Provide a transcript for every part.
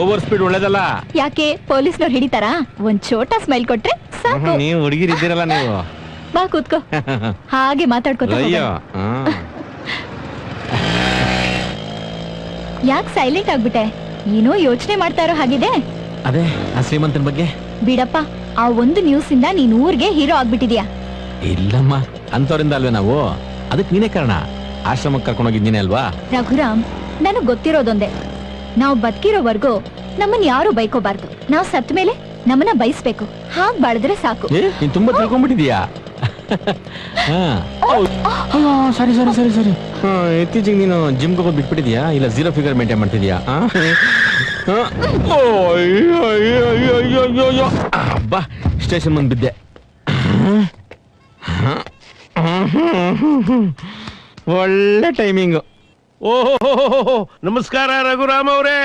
Over speed ಒಳ್ಳೇದಲ್ಲ. ಯಾಕೆ ಪೊಲೀಸ್ನವ್ರು ಹಿಡಿತಾರಾ? ಒಂದ್ ಚೋಟ ಸ್ಮೈಲ್ ಕೊಟ್ರೆ ಸಾಕು. ನೀವು ಹುಡುಗಿರಿದ್ದೀರಲ್ಲ ನೀವು. ಬಾ ಕೂತ್ಕೋ. ಹಾಗೆ ಮಾತಾಡ್ಕೊತ ಅಯ್ಯೋ ಯಾಕೆ ಸೈಲೆಂಟ್ ಆಗ್ಬಿಟ್ಟೆ? ಏನೋ ಯೋಚನೆ ಮಾಡ್ತಾ ಇರೋ ಹಾಗಿದೆ ಅದೇ ಆ ಶ್ರೀಮಂತನ ಬಗ್ಗೆ. ಬಿಡಪ್ಪ ಆ ಒಂದು ನ್ಯೂಸ್ ಇಂದ ನೀನ್ ಊರ್ಗೆ ಹೀರೋ ಆಗ್ಬಿಟ್ಟಿದ್ಯಾ? ಇಲ್ಲಮ್ಮ ಅಂತವರಿಂದ ಅಲ್ವೇ ನಾವು? ಅದಕ್ಕೆ ನೀನೇ ಕಾರಣ? ಆಶ್ರಮಕ್ಕೆ ಕರ್ಕೊಂಡು ಹೋಗಿದ್ದೀನಿ ಅಲ್ವಾ? ರಘುರಾಮ್ ನನಗ್ ಗೊತ್ತಿರೋದೊಂದೇ. ನಾವು ಬದುಕಿರೋವರೆಗೂ ನಮ್ಮನ್ನ ಯಾರು ಬೈಕೋಬಾರ್ದು. ನಾವು ಸತ್ ಮೇಲೆ ನಮ್ಮನ್ನ ಬಯಸ್ಬೇಕು ಹಾಗ್ ಬಾಳಿದ್ರೆ ಸಾಕು. ಏ, ನೀನ್ ತುಂಬಾ ತಿಳ್ಕೊಂಡ್ಬಿಟ್ಟಿದ್ಯಾ? ಸರಿ ಸರಿ ಸರಿ ಸರಿ. ಇತ್ತೀಚೆಗೆ ನೀನು ಜಿಮ್ ಹೋಗೋದು ಬಿಟ್ಬಿಟ್ಟಿದ್ಯಾ? ಇಲ್ಲ ಝೀರೋ ಫಿಗರ್ ಮೇಂಟೈನ್ ಮಾಡ್ತಿದ್ಯಾ? ಬಾ ಸ್ಟೇಷನ್ ಮುಂದೆ ಬಿದ್ದೆ ಒಳ್ಳೆ ಟೈಮಿಂಗು ಓಹೋ ನಮಸ್ಕಾರ ರಘುರಾಮ್ ಅವರೇ.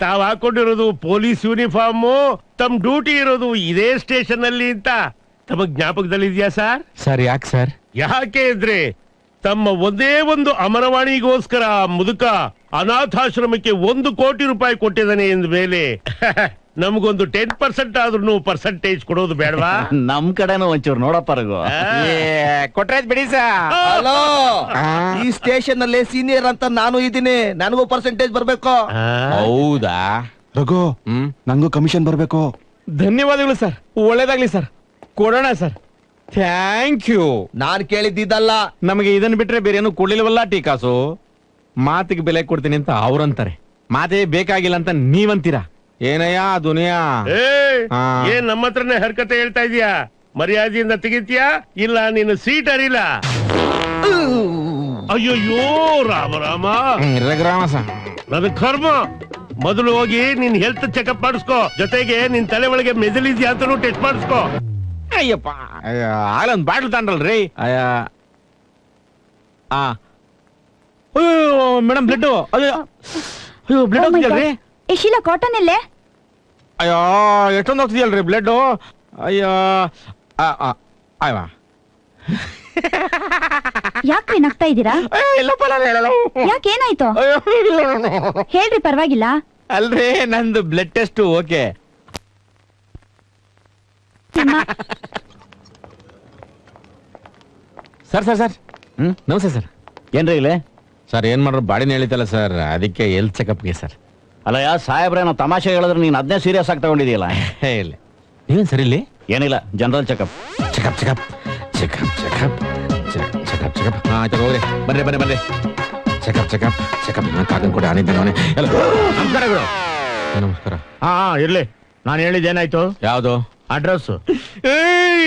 ತಾವ್ ಹಾಕೊಂಡಿರೋದು ಪೊಲೀಸ್ ಯೂನಿಫಾರ್ಮು ತಮ್ ಡ್ಯೂಟಿ ಇರೋದು ಇದೇ ಸ್ಟೇಷನ್ ಅಲ್ಲಿ ಅಂತ. ತಮ್ಮ ಜ್ಞಾಪಕದಲ್ಲಿ ಇದೆಯಾ ಸರ್? ಸರ್ ಯಾಕೆ ಸರ್? ಯಾಕೆ ಇದ್ರೆ? ತಮ್ಮ ಒಂದೇ ಒಂದು ಅಮರವಾಣಿಗೋಸ್ಕರ ಮುದುಕ ಅನಾಥಾಶ್ರಮಕ್ಕೆ ಒಂದು ಕೋಟಿ ರೂಪಾಯಿ ಕೊಟ್ಟಿದ್ದಾನೆ ಎಂದ ಮೇಲೆ. ನಮಗೊಂದು ಟೆನ್ ಪರ್ಸೆಂಟ್ ಆದ್ರೂ ಪರ್ಸೆಂಟೇಜ್ ಕೊಡೋದು ಬೇಡವಾ? ನಮ್ ಕಡೆನೂ ಒಂಚೂರು ನೋಡಪ್ಪ ರಘು. ಕೊಟ್ರೆ ಬಿಡಿ ಸರ್. ಹಲೋ ಈ ಸ್ಟೇಷನ್ ಅಲ್ಲಿ ಸೀನಿಯರ್ ಅಂತ ನಾನು ಇದ್ದೀನಿ. ನನಗೂ ಪರ್ಸೆಂಟೇಜ್ ಬರ್ಬೇಕು. ಹೌದಾ? ರಘು ನಂಗೂ ಕಮಿಷನ್ ಬರ್ಬೇಕು. ಧನ್ಯವಾದಗಳು ಸರ್. ಒಳ್ಳೇದಾಗ್ಲಿ ಸರ್. ಕೊಡೋಣ ಸರ್. ಥ್ಯಾಂಕ್ ಯು ನಾನ್ ಕೇಳಿದ್ದಿದ್ದಲ್ಲ. ನಮಗೆ ಇದನ್ನ ಬಿಟ್ರೆ ಬೇರೆ ಏನು ಕೊಡ್ಲಿಲ್ವಲ್ಲ ಟೀಕಾಸು ಮಾತಿಗೆ ಬೆಲೆ ಕೊಡ್ತೀನಿ ಅಂತ ಅವ್ರಂತಾರೆ. ಮಾತೇ ಬೇಕಾಗಿಲ್ಲ ಅಂತ ನೀವಂತೀರಾ? ಏನಯ್ಯ ದುನಿಯಾ? ಏ ಆ. ಏನ್ ನಮ್ಮ ಹತ್ರನೇ ಹರ್ಕತೆ ಹೇಳ್ತಾ ಇದೀಯಾ? ಮರ್ಯಾದೆಯಿಂದ ತೆಗಿತೀಯಾ? ಇಲ್ಲ ನೀನು ಸೀಟ್ ಅರಿಲ್ಲ. ಅಯ್ಯೋಯ್ಯೋ ರಾಮ ರಾಮ. ಹ್ಮ್, ರಘುರಾಮ ಸರ್. ನನ್ನ ಕರ್ಮ. ಮೊದಲು ಹೋಗಿ ನಿನ್ ಹೆಲ್ತ್ ಚೆಕಪ್ ಮಾಡಿಸ್ಕೋ. ಜೊತೆಗೆ ನಿನ್ ತಲೆ ಒಳಗೆ ಮೆದುಳಿದ್ಯಾ ಅಂತಾನು ಟೆಸ್ಟ್ ಮಾಡಿಸ್ಕೋ. ಅಯ್ಯಪ್ಪ. ಅಯ್ಯ, ಒಂದ್ ಬಾಟ್ಲ್ ತಾಂಡಲ್ರಿ ಅಯ್ಯ. ಆ. ಅಯ್ಯೋ ಮೇಡಮ್ ಬ್ಲಡ್ ಅಯ್ಯೋ ಅಯ್ಯೋ ಬ್ಲಡ್ ಹೋಗ್ತಿದಲ್ರಿ ಶೀಲಾ ಕಾಟನ್ ಎಲ್ಲೇ ಅಯ್ಯೋ ಎಷ್ಟೊಂದು ಹೋಗ್ತಿದಲ್ರಿ ಬ್ಲಡ್ ಅಯ್ಯೋ ಆ, ಆ, ಅಯ್ಯವ್ವ. ಯಾಕ್ರಿ ನಗ್ತಾ ಇದ್ದೀರಾ? ಇಲ್ಲಪ್ಪ ನಾನು ಹೇಳಲ್ಲ. ಯಾಕೇನಾಯ್ತು ಅಯ್ಯೋ, ಇಲ್ಲ, ಇಲ್ಲ, ಇಲ್ಲ. ಹೇಳ್ರಿ ಪರವಾಗಿಲ್ಲ. ಅಲ್ರಿ ನಂದು blood test okay. Sir sir sir. ಹ್ಮ್? ನಮಸ್ತೆ ಸರ್. ಏನ್ರಿ ಇಲ್ಲಿ? ಸರ್ ಏನ್ ಮಾಡ್ರು? ಬಾಡಿನ ಹೇಳಿತಲ್ಲ ಸರ್. ಅದಕ್ಕೆ ಎಲ್ತ್ ಚೆಕಪ್ಗೆ ಸರ್. ಅಲ್ಲ ಯಾ ಸಾಹೇಬ್ರೇನೋ ತಮಾಷೆ ಹೇಳಿದ್ರೆ ನೀನು ಅದನ್ನೇ ಸೀರಿಯಸ್ ಆಗಿ ತಗೊಂಡಿದೀಯಲ್ಲ? ಹೇ ಇಲ್ಲ. ನೀವೇನು ಸರಿ ಇಲ್ಲಿ? ಏನಿಲ್ಲ general checkup checkup checkup checkup checkup checkup checkup ಹಾಂ ಆಯ್ತು ಹೋಗ್ರಿ. ಬನ್ರಿ ಬನ್ನಿ ಬನ್ರಿ ಚೆಕಪ್ ಚೆಕಪ್ ಚೆಕಪ್ ನಾನು ಕಾಗನ್ ಕೂಡ ಆನಿದ್ದೆ ಅವನೇ ಎಲ್ಲ ನಮಸ್ಕಾರಗಳು ನಮಸ್ಕಾರ ಹಾ ಇರ್ಲಿ. ನಾನು ಹೇಳಿದ್ದೇನಾಯ್ತು ಯಾವ್ದು? ಅಡ್ರೆಸ್ ಏ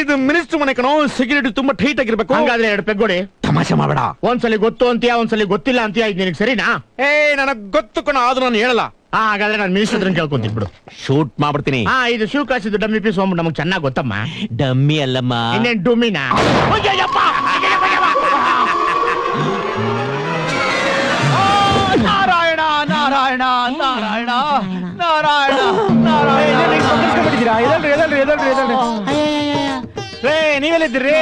ಇದು ಮಿನಿಸ್ಟರ್ ಮನೆ ಕಣೋ ಸೆಕ್ಯೂರಿಟಿ ತುಂಬಾ ಟೈಟ್ ಆಗಿರ್ಬೇಕು. ಹಂಗಾದ್ರೆ ಎರಡು ಪೆಗ್ಗೋಡಿ ತಮಾಷೆ ಮಾಡಬೇಡ. ಒಂದ್ಸಲಿ ಗೊತ್ತು ಅಂತೀಯಾ ಒಂದ್ಸಲಿ ಗೊತ್ತಿಲ್ಲ ಅಂತೀಯಾ ಇದು ನಿನಗೆ ಸರಿನಾ? ಏ ನನಗೆ ಗೊತ್ತು ಕಣ ಆದ್ರೂ ನಾನು ಹೇಳಲ್ಲ. ಹಾ ಹಾಗಾದ್ರೆ ನಾನು ಮಿನಿಸ್ಟರ್ ಹತ್ರ ಕೇಳ್ಕೊಂತೀನಿ ಬಿಡು ಶೂಟ್ ಮಾಡ್ಬಿಡ್ತೀನಿ ಹಾ ಇದು ಶಿವಕಾಶಿದು ಡಮ್ಮಿ ಪೀಸ್ ಹೋಗ್ಬಿಟ್ಟು ನಮಗೆ ಚೆನ್ನಾಗಿ ಗೊತ್ತಮ್ಮ ಡಮ್ಮಿ ಅಲ್ಲಮ್ಮ ಇನ್ನೇನ್ ಡುಮಿನ ನಾರಾಯಣ ನಾರಾಯಣ ನಾರಾಯಣ ನಾರಾಯಣ ನಾರಾಯಣ ನೀವೆಲ್ಲಿದ್ದೀರಿ?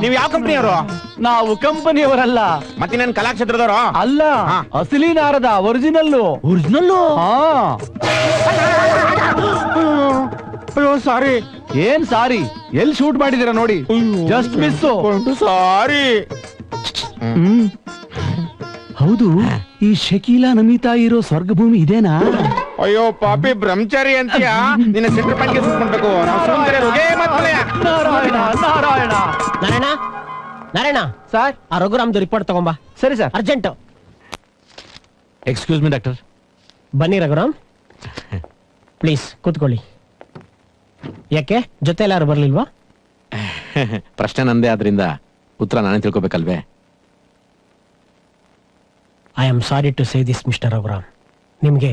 ನೀವು ಯಾವ ಕಂಪ್ನಿಯವರು? ನಾವು ಕಂಪನಿಯವರಲ್ಲ. ಮತ್ತೆ ನಾನು ಕಲಾಕ್ಷೇತ್ರದವರು? ಅಲ್ಲ ಹಾ. ಅಸಲಿ ನಾರದ ಒರಿಜಿನಲ್ಲು ಒರಿಜಿನಲ್ ಹಾ. ಅಯ್ಯೋ ಸಾರಿ. ಏನ್ ಸಾರಿ? ಎಲ್ಲಿ ಶೂಟ್ ಮಾಡಿದೀರ ನೋಡಿ? Just miss sorry. ಹೌದು ಈ ಶಕೀಲಾ ನಮಿತಾ ಇರೋ ಸ್ವರ್ಗಭೂಮಿ ಇದೇನಾ? ಅಯ್ಯೋ ಪಾಪಿ ಬ್ರಹ್ಮಚಾರಿ ಅಂತೀಯಾ? ನಿನ್ನ ಸೆಂಟರ್ ಪಾಯಿಂಟ್ಗೆ ಸುಟ್ಕೊಂಡ್ಬೇಕು ನಾವು ಸುಮ್ಮನೆ ರುಗೇ ಮತ್ಲೆ. ನಾರಾಯಣ ನಾರಾಯಣ. ನಾರಾಯಣ ನಾರಾಯಣ. ಸರ್? ಆ ರಘುರಾಮ್ದು ರಿಪೋರ್ಟ್ ತಗೊಂಬಾ. ಸರಿ sir. Urgent excuse me doctor ಬನ್ನಿ ರಘುರಾಮ್. ಪ್ಲೀಸ್ ಕೂತ್ಕೊಳ್ಳಿ. ಯಾಕೆ? ಜೊತೆ ಎಲ್ಲಾರು ಬರ್ಲಿಲ್ವಾ? ಪ್ರಶ್ನೆ ನಂದೇ ಆದ್ರಿಂದ ಉತ್ತರ ನಾನೇ ತಿಳ್ಕೊಬೇಕಲ್ವೇ? I am sorry to say this mister Raghuram. ನಿಮಗೆ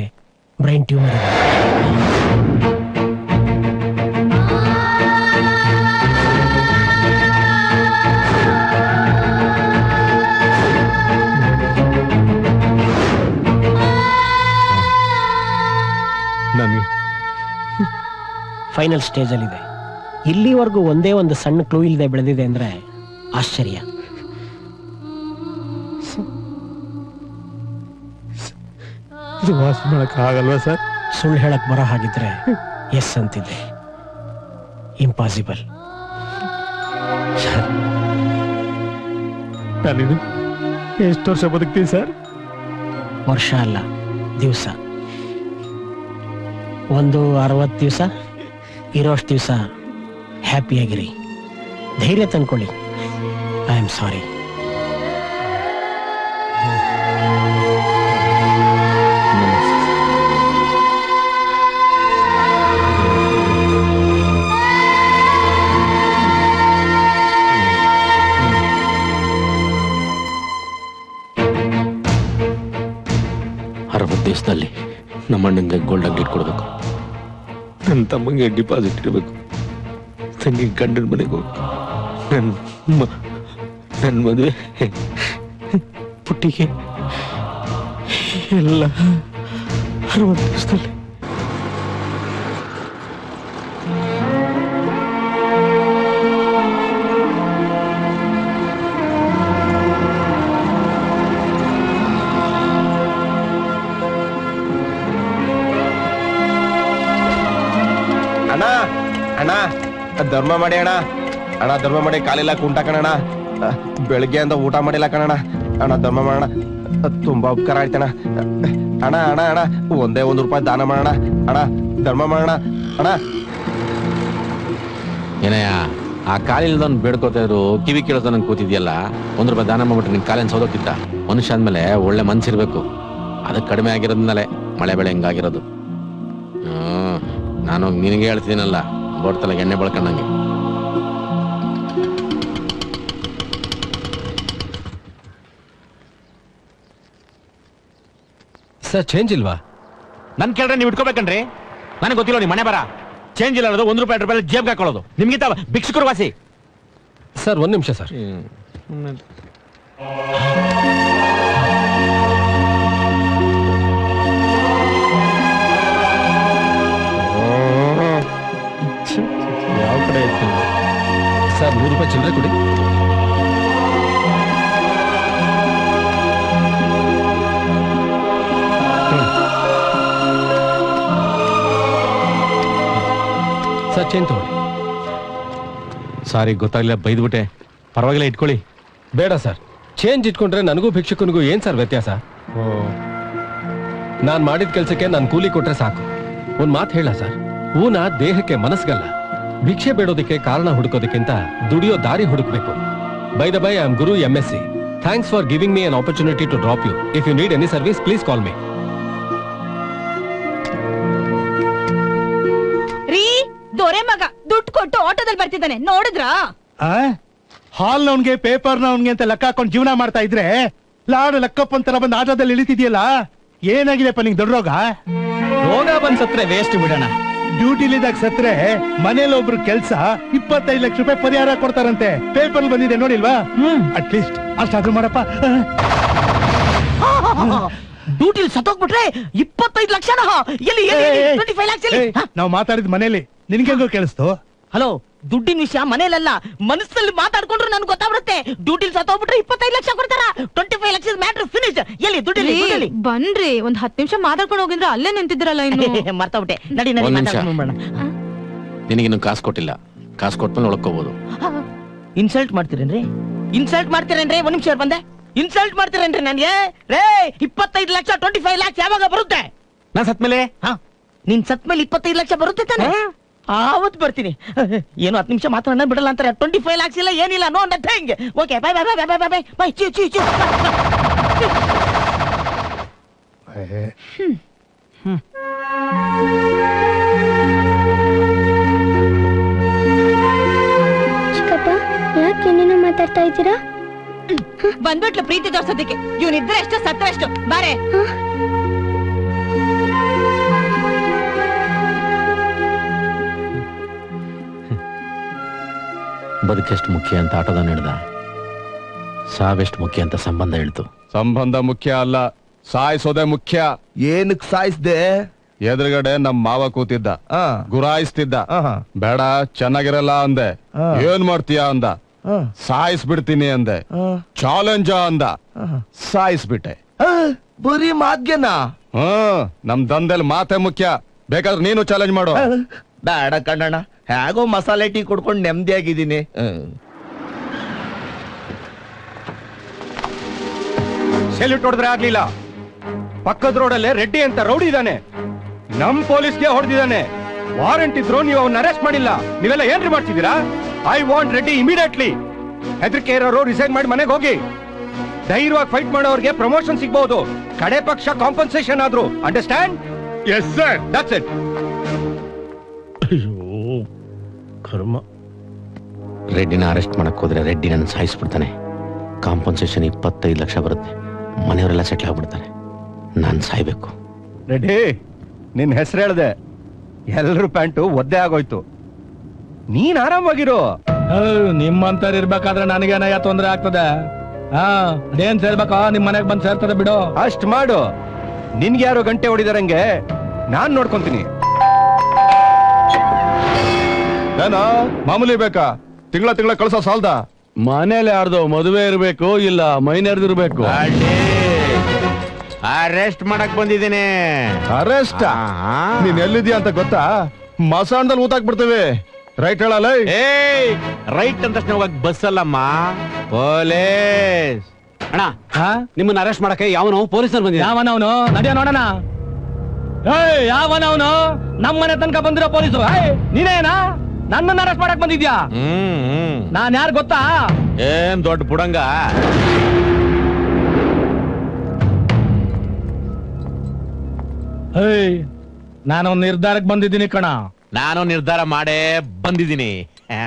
ಬ್ರೈನ್ ಟ್ಯೂಮರ್ ಇದೆ. ಫೈನಲ್ ಸ್ಟೇಜ್ ಅಲ್ಲಿ ಇದೆ ಇಲ್ಲಿವರೆಗೂ ಒಂದೇ ಒಂದು ಸಣ್ಣ ಕ್ಲೂ ಇಲ್ಲದೆ ಬೆಳೆದಿದೆ ಅಂದ್ರೆ ಆಶ್ಚರ್ಯ. ವಾಸಿ ಮಾಡಕ್ ಆಗಲ್ವಾ ಸರ್? ಸುಳ್ಳು ಹೇಳಕ್ ಬರೋ ಹಾಗಿದ್ರೆ ಎಸ್ ಅಂತಿದ್ದೆ ಇಂಪಾಸಿಬಲ್ ನಾನಿದು ಎಷ್ಟು ವರ್ಷ ಬದುಕ್ತೀನಿ ಸರ್? ವರ್ಷ ಅಲ್ಲ ದಿವಸ. ಒಂದು ಅರವತ್ತು ದಿವಸ ಇರೋಷ್ಟು ದಿವಸ ಹ್ಯಾಪಿಯಾಗಿರಿ ಧೈರ್ಯ ತಂದ್ಕೊಳ್ಳಿ. ಐ ಆಮ್ ಸಾರಿ ನಮ್ಮ ಅಣ್ಣಂಗೆ ಗೋಲ್ಡ್ ಅಂಗಡಿ ಇಟ್ಕೊಡ್ಬೇಕು ನನ್ನ ತಮ್ಮಂಗೆ ಡಿಪಾಸಿಟ್ ಇಡಬೇಕು ತಂಗಿ ಗಂಡನ ಮನೆಗೆ ಹೋಗಿ ನನ್ನ ನನ್ನ ಮದುವೆ ಪುಟ್ಟಿಗೆ ಎಲ್ಲ ಅರವತ್ತು ದಿವಸದಲ್ಲಿ ಧರ್ಮ ಮಾಡಿ ಅಣ್ಣ. ಅಣ್ಣ ಧರ್ಮ ಮಾಡಿ ಕಾಲಿಲ್ಲ ಕುಂಟ ಕಣಣ ಅಹ್, ಬೆಳಗ್ಗೆಯಿಂದ ಊಟ ಮಾಡಿಲ್ಲ ಕಣಣ ಅಣ್ಣ ಧರ್ಮ ಮಾಡೋಣ. ತುಂಬಾ ಉಪಕಾರ ಆಯ್ತಣ್ಣ. ಅಣ್ಣ ಅಣ್ಣ ಅಣ್ಣ ಒಂದೇ ಒಂದು ರೂಪಾಯಿ ದಾನ ಮಾಡೋಣ. ಅಣ್ಣ ಧರ್ಮ ಮಾಡೋಣ. ಅಣ್ಣ. ಏನಯ್ಯ ಆ ಕಾಲಿಲ್ದವ್ನು ಬೇಡ್ಕೋತಾ ಇದ್ರು ಕಿವಿ ಕೇಳಿದ ನಂಗೆ ಕೂತಿದ್ಯಲ್ಲ? ಒಂದ್ ರೂಪಾಯಿ ದಾನ ಮಾಡ್ಬಿಟ್ರೆ ನಿನ್ ಕಾಲಿನ ಸೋದೋಗ್ತಿದ್ದ ಮನುಷ್ಯ ಅಂದ್ಮೇಲೆ ಒಳ್ಳೆ ಮನ್ಸಿರ್ಬೇಕು. ಅದಕ್ಕೆ ಕಡಿಮೆ ಆಗಿರೋದ್ಮೇಲೆ ಮಳೆ ಬೆಳೆ ಹಿಂಗಾಗಿರೋದು. ನಾನು ನಿನಗೆ ಹೇಳ್ತಿದ್ದೀನಲ್ಲ. ಬೋಡ್ತಲ್ಲ ಎಣ್ಣೆ ಬಳ್ಕೊಂಡಂಗೆ. ಸರ್ ಚೇಂಜ್ ಇಲ್ವಾ? ನನ್ ಕೇಳ್ರೆ ನೀವು ಇಟ್ಕೋಬೇಕನ್ರಿ. ನನಗೆ ಗೊತ್ತಿಲ್ಲ ನಿಮ್ಮ ಮನೆ ಬರ. ಚೇಂಜ್ ಇಲ್ಲ ಅನ್ನೋದು ಒಂದು ರೂಪಾಯಿ ಎರಡು ರೂಪಾಯಿ ಜೇಬ್ಗೆ ಹಾಕೊಳ್ಳೋದು. ನಿಮ್ಗಿಂತ ಭಿಕ್ಷುಕರು ವಾಸಿ. ಸರ್ ಒಂದ್ ನಿಮಿಷ ಸರ್. ನೂರು ರೂಪಾಯಿ ಚಿಲ್ಲರೆ ಕೊಡಿ. ಸರ್ ತಗೊಳ್ಳಿ. ಸಾರಿ ಗೊತ್ತಾಗ್ಲಿಲ್ಲ ಬೈದ್ಬಿಟ್ಟೆ. ಪರವಾಗಿಲ್ಲ ಇಟ್ಕೊಳ್ಳಿ. ಬೇಡ ಸರ್. ಚೇಂಜ್ ಇಟ್ಕೊಂಡ್ರೆ ನನಗೂ ಭಿಕ್ಷಕನಿಗೂ ಏನ್ ಸರ್ ವ್ಯತ್ಯಾಸ? ನಾನ್ ಮಾಡಿದ ಕೆಲಸಕ್ಕೆ ನಾನು ಕೂಲಿ ಕೊಟ್ರೆ ಸಾಕು. ಒಂದ್ ಮಾತು ಹೇಳ ಸರ್. ಊನ ದೇಹಕ್ಕೆ ಮನಸ್ಗಲ್ಲ. ಭಿಕ್ಷೆ ಬೇಡೋದಕ್ಕೆ ಕಾರಣ ಹುಡುಕೋದಕ್ಕಿಂತ ದುಡಿಯೋ ದಾರಿ ಹುಡುಕ್ಬೇಕು. By the by I am Guru M S C thanks for giving me an opportunity to drop you if you need any service please call me ರೀ ದೊರೆ ಮಗ ದುಡ್ಡು ಕೊಟ್ಟು ಆಟೋದಲ್ಲಿ ಬರ್ತಿದ್ದಾನೆ. ನೋಡಿದ್ರಾ? ಹಾಲ್ ನವನ್ಗೆ ಪೇಪರ್ ನವನ್ಗೆ ಅಂತ ಲೆಕ್ಕ ಹಾಕೊಂಡು ಜೀವನ ಮಾಡ್ತಾ ಇದ್ರೆ ಲಾಡು ಲೆಕ್ಕಪ್ಪ ತರ ಬಂದು ಆಟೋದಲ್ಲಿ ಇಳಿತಿದ್ಯಲ್ಲ? ಏನಾಗಿದೆಪ್ಪ ನಿಂಗೆ ದೊಡ್ಡ ರೋಗ? ರೋಗ ಬಂದ್ ಸತ್ರೆ ವೇಸ್ಟ್ ಬಿಡೋಣ. ಡ್ಯೂಟಿಲಿದಾಗ ಸತ್ರೆ ಮನೇಲಿ ಒಬ್ರು ಕೆಲ್ಸ ಇಪ್ಪತ್ತೈದು ಲಕ್ಷ ರೂಪಾಯಿ ಪರಿಹಾರ ಕೊಡ್ತಾರಂತೆ. ಪೇಪರ್ ಬಂದಿದೆ ನೋಡಿಲ್ವಾ? ಅಟ್ ಲೀಸ್ಟ್ ಅಷ್ಟಾದ್ರೂ ಮಾಡಪ್ಪ. ಡ್ಯೂಟಿಲಿ ಸತ್ತೋಗ್ಬಿಟ್ರೆ ಇಪ್ಪತ್ತೈದು ಲಕ್ಷ ನಾವು ಮಾತಾಡಿದ ಮನೇಲಿ. ನಿನ್ಗೆಂಗೋ ಕೇಳಿಸ್ತು? ಹಲೋ ದುಡ್ಡಿನ ವಿಷಯ ಮನೇಲಲ್ಲ ಮನಸ್ಸಲ್ಲಿ ಮಾತಾಡ್ಕೊಂಡ್ರೆ ನನ್ಗೆ ಗೊತ್ತಾಗ್ಬಿಡುತ್ತೆ. ಡ್ಯೂಟಿಲ್ ಸತ್ತೋಗ್ಬಿಟ್ರೆ ಇಪ್ಪತ್ತೈದು ಲಕ್ಷ ಕೊಡ್ತಾರ? Twenty five lakh matter finish ಎಲ್ಲಿ ದುಡ್ಡಿಲಿ ದುಡ್ಡಿಲಿ ಬನ್ರಿ ಒಂದ್ ಹತ್ತು ನಿಮಿಷ ಮಾತಾಡ್ಕೊಂಡು ಹೋಗಿದ್ರೆ ಅಲ್ಲೇ ನಿಂತಿದ್ರಲ್ಲ ಇನ್ನು. ಮರ್ತೋಗ್ಬಿಟ್ಟೆ. ನಡಿ ನಡಿ ಒಂದ್ ನಿಮಿಷ. ಮಾತಾಡ್ಕೊಂಡ್ ನಿನಗಿನ್ನು ಕಾಸು ಕೊಟ್ಟಿಲ್ಲ. ಕಾಸು ಕೊಟ್ಮೇಲೆ ಒಳಕೋಬಹುದು ಇನ್ಸಲ್ಟ್ ಮಾಡ್ತೀರೇನ್ರಿ? ಇನ್ಸಲ್ಟ್ ಮಾಡ್ತೀರೇನ್ರಿ? ಒಂದ್ ನಿಮಿಷ ಬಂದೆ. ಇನ್ಸಲ್ಟ್ ಮಾಡ್ತೀರೇನ್ರಿ ನನಗೆ? ರೇ ಇಪ್ಪತ್ತೈದು ಲಕ್ಷ ಟ್ವೆಂಟಿ ಫೈವ್ ಲ್ಯಾಕ್ಸ್ ಯಾವಾಗ ಬರುತ್ತೆ? ನಾ ಸತ್ಮೇಲೆ? ಹಾ. ನಿನ್ ಸತ್ಮೇಲೆ ಇಪ್ಪತ್ತೈದು ಲಕ್ಷ ಬರುತ್ತೆ ತಾನೆ? ಆವತ್ ಬರ್ತೀನಿ. ಏನು ಹತ್ತು ನಿಮಿಷ ಮಾತ್ರ ಬಿಡಲ್ಲ ಅಂತಾರೆ. ಟ್ವೆಂಟಿ ಫೈವ್ ಲ್ಯಾಕ್ಸ್ ಇಲ್ಲ ಏನಿಲ್ಲ ನೋ ಅಂತ ಹೆಂಗೆ okay bye bye bye bye bye bye bye ಚಿ ಚಿ ಚಿ ಚಿಕ್ಕಪ್ಪ ಯಾಕೆ ಏನೇನೋ ಮಾತಾಡ್ತಾ ಇದ್ದೀರಾ? ಬಂದ್ಬಿಟ್ಲು ಪ್ರೀತಿ ತೋರ್ಸೋದಕ್ಕೆ. ಇವನಿದ್ರೆ ಎಷ್ಟು ಸತ್ರ ಎಷ್ಟು ಬಾರೆ. ಬದುಕೆಷ್ಟು ಮುಖ್ಯ ಅಂತ ಆಟದ ನಡೆದ. ಸಾವೆಷ್ಟು ಮುಖ್ಯ ಅಂತ ಸಂಬಂಧ ಹೇಳ್ತು. ಸಂಬಂಧ ಮುಖ್ಯ ಅಲ್ಲ ಸಾಯಿಸೋದೆ ಮುಖ್ಯ. ಏನಕ್ ಸಾಯಿಸ್ದೆ? ಎದುರುಗಡೆ ನಮ್ ಮಾವ ಕೂತಿದ್ದ. ಆ ಗುರಾಯಿಸ್ತಿದ್ದ. ಆಹಾ. ಬೇಡ ಚೆನ್ನಾಗಿರಲ್ಲ ಅಂದೆ. ಆ. ಏನ್ ಮಾಡ್ತೀಯ ಅಂದ. ಆ, ಸಾಯಿಸ್ಬಿಡ್ತೀನಿ ಅಂದೆ. ಆ, ಚಾಲೆಂಜ ಅಂದ. ಆಹಾ. ಸಾಯಿಸ್ಬಿಟ್ಟೆ. ಬರೀ ಮಾತ್ಗೆನಾ? ಹ್ಮ್ ನಮ್ ದಂಧೆಲ್ ಮಾತೆ ಮುಖ್ಯ. ಬೇಕಾದ್ರೆ ನೀನು ಚಾಲೆಂಜ್ ಮಾಡು. ಬೇಡ ಕಣ್ಣಣ್ಣ. ಹೇಗೋ ಮಸಾಲೆ ಟೀ ಕುಡ್ಕೊಂಡು ನೆಮ್ಮದಿಯಾಗಿದ್ದೀನಿ. ಸೆಲ್ಯೂಟ್ ಹೊಡೆದ್ರೆ ಆಗ್ಲಿಲ್ಲ. ಪಕ್ಕದ ರೋಡಲ್ಲೇ ರೆಡ್ಡಿ ಅಂತ ರೌಡಿ ಇದ್ದಾನೆ. ನಮ್ ಪೊಲೀಸ್ಗೆ ಹೊಡೆದಿದ್ದಾನೆ. ವಾರಂಟ್ ಇದ್ರು ನೀವು ಅವ್ನ ಅರೆಸ್ಟ್ ಮಾಡಿಲ್ಲ. ನೀವೆಲ್ಲ ಏನ್ರಿ ಮಾಡ್ತಿದ್ದೀರಾ? ಐ ವಾಂಟ್ ರೆಡ್ಡಿ ಇಮಿಡಿಯೇಟ್ಲಿ ಹೆದರಿಕೆ ಇರೋರು ರಿಸೈನ್ ಮಾಡಿ ಮನೆಗೆ ಹೋಗಿ. ಧೈರ್ಯವಾಗಿ ಫೈಟ್ ಮಾಡೋರಿಗೆ ಪ್ರಮೋಷನ್ ಸಿಗ್ಬಹುದು ಕಡೆ ಪಕ್ಷ ಕಾಂಪನ್ಸೇಷನ್ ಆದ್ರು. Understand yes sir that's it ಕರ್ಮ. ರೆಡ್ಡಿನ ಅರೆಸ್ಟ್ ಮಾಡಕ್ ಹೋದ್ರೆ ರೆಡ್ಡಿ ನನ್ನ ಸಾಯಿಸ್ಬಿಡ್ತಾನೆ. ಕಾಂಪನ್ಸೇಷನ್ ಇಪ್ಪತ್ತೈದು ಲಕ್ಷ ಬರುತ್ತೆ. ಮನೆಯವರೆಲ್ಲ ಸೆಟ್ಲ್ ಆಗ್ಬಿಡ್ತಾರೆ. ನಾನು ಸಾಯ್ಬೇಕು. ರೆಡ್ಡಿ ನಿನ್ನ ಹೆಸರು ಹೇಳ್ದೆ. ಎಲ್ಲರೂ ಪ್ಯಾಂಟು ಒದ್ದೆ ಆಗೋಯ್ತು. ನೀನ್ ಆರಾಮಾಗಿರೋ. ನಿಮ್ಮಂತರ್ ಇರ್ಬೇಕಾದ್ರೆ ನನಗೇನಯ್ಯ ತೊಂದ್ರೆ ಆಗ್ತದೆ? ಹಾ ಅದೇನ್ ಸೇರ್ಬೇಕಾ ನಿಮ್ ಮನೆಗ್ ಬಂದ್ ಸೇರ್ತದೆ ಬಿಡು. ಅಷ್ಟ್ ಮಾಡು. ನಿನ್ಗೆ ಯಾರು ಗಂಟೆ ಹೊಡಿದಾರಂಗೆ ನಾನ್ ನೋಡ್ಕೊಂತೀನಿ. ಏನೋ? ಮಾಮೂಲಿ ಬೇಕಾ? ತಿಂಗಳ ತಿಂಗಳ ಕಳ್ಸೋ ಸಾಲ್ದ? ಮನೇಲಿ ಯಾರ್ದು ಮದುವೆ ಇರಬೇಕು ಇಲ್ಲ ಮೈನರ್ದಿರ್ಬೇಕು ಅರೆಸ್ಟ್ ಮಾಡಕ್ ಬಂದಿದ್ದೀನಿ. ಅರೆಸ್ಟ್ ನೀನ್ ಎಲ್ಲಿದ್ಯಾ ಅಂತ ಗೊತ್ತಾ? ಮಸಾಣದಲ್ಲಿ ಊತಾಕ್ ಬಿಡ್ತೇವೆ ರೈಟ್ ಹೇಳಲ್ಲ ಏಯ್. ರೈಟ್ ಅಂತ ತಕ್ಷಣ ಹೋಗಕ್ ಬಸ್ ಅಲ್ಲಮ್ಮ. ಪೊಲೀಸ್. ಅಣ್ಣ ನಿಮ್ಮನ್ನ ಅರೆಸ್ಟ್ ಮಾಡಕ್ಕೆ ಯಾವನು ಪೊಲೀಸರು ಬಂದಿದ್ದ ಯಾವನವನು? ನಡಿಯ ನೋಡೋಣ. ಏಯ್ ಯಾವನವನು? ನಮ್ಮನೆ ತನಕ ಬಂದಿರೋ ಪೊಲೀಸು ಏಯ್ ನೀನೇನಾ? ನನ್ನನ್ನ ಅರೆಸ್ಟ್ ಮಾಡಕ್ ಬಂದಿದ್ಯಾ? ಹ್ಮ್ ಹ್ಮ್. ನಾನ್ ಯಾರು ಗೊತ್ತಾ? ಏನ್ ದೊಡ್ಡ ಬುಡಂಗ ಹೇ ನಾನೊಂದ್ ನಿರ್ಧಾರಕ್ಕೆ ಬಂದಿದ್ದೀನಿ ಕಣ. ನಾನು ನಿರ್ಧಾರ ಮಾಡೇ ಬಂದಿದ್ದೀನಿ.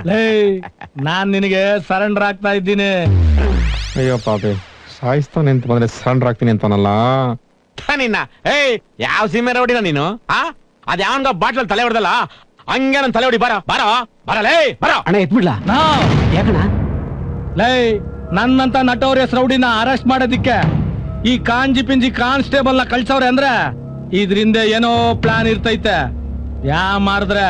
ಲೇ ನಾನ್ ನಿನಗೆ ಸರೆಂಡರ್ ಆಗ್ತಾ ಇದ್ದೀನಿ. ಅಯ್ಯೋ ಪಾಪಿ ಸಾಯಿಸ್ತಾ ನಿಂತು ಬಂದ್ರೆ ಸಣ್ಣ ಆಗ್ತೀನಿ ಅಂತಾನಲ್ಲ. ನಿನ್ನ. ಏಯ್ ಯಾವ ಸೀಮೆ ಹೊಡಿನ ನೀನು? ಆ? ಅದ್ ಯಾವನ್ಗ ಬಾಟ್ಲಲ್ಲಿ ತಲೆ ಹೊಡೆದಲ್ಲ? ಹಂಗೆ ನನ್ ತಲೆ ಹೊಡಿ ಬಾರ. ಬಾರ ಬರಲೇ ಬರ. ಅಣ್ಣ ಎತ್ಬಿಡ್ಲಾ ಯಾಕಣ ಲೈ ನನ್ನಂತ ಹೆಸರು ರೌಡಿನ ಅರೆಸ್ಟ್ ಮಾಡೋದಿಕ್ಕೆ ಈ ಕಾಂಜಿ ಪಿಂಜಿ ಕಾನ್ಸ್ಟೇಬಲ್ನ ಕಳ್ಸವ್ರೆ ಅಂದ್ರೆ ಇದ್ರಿಂದ ಏನೋ ಪ್ಲಾನ್ ಇರ್ತೈತೆ. ಯಾ ಮಾಡಿದ್ರೆ